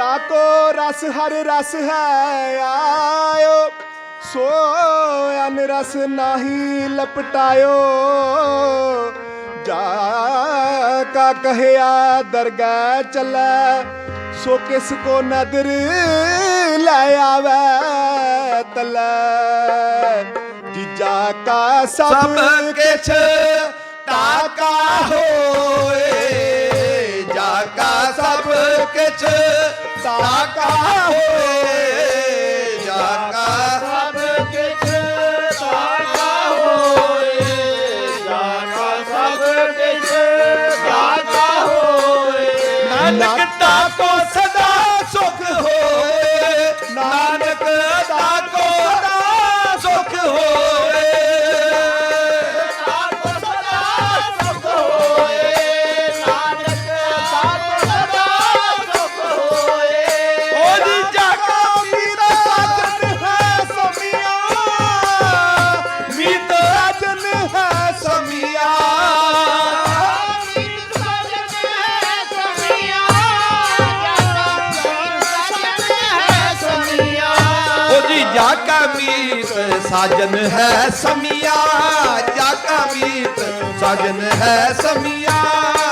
ਜਾ ਕੋ ਰਸ ਹਰ ਰਸ ਹੈ ਆਇਓ। ਸੋ ਅਨ ਰਸ ਨਾਹੀ ਲਪਟਾਇਓ। ਜਾ ਕਾ ਕਹਿਆ ਦਰਗਾਹ ਚੱਲੈ ਸੋ ਕਿਸ ਕੋ ਨਦਰ ਲੈ ਆਵੇ ਤਲੈ। ਜੀਜਾ ਕਾ ਸਭ ਕਿਛ ਤਾਕਾ ਹੋਏ। ਜਾ ਕਾ ਸਭ ਕਿਛ ਤਾਕਾ ਹੋਏ ਜਾ ਕਾ ਸਭ ਕਿਛ ਸਾਡਾ ਹੋਏ ਜਾਗਾ ਸਭ ਕਿਛ ਸਾਡਾ ਹੋਏ। ਨਾਨਕ ਤਾ ਜਾਗਾ ਮੀਤ ਸਾਜਨ ਹੈ ਸਮੀਆਂ ਜਾਗਾ ਮੀਤ ਸਾਜਨ ਹੈ ਸਮੀਆਂ।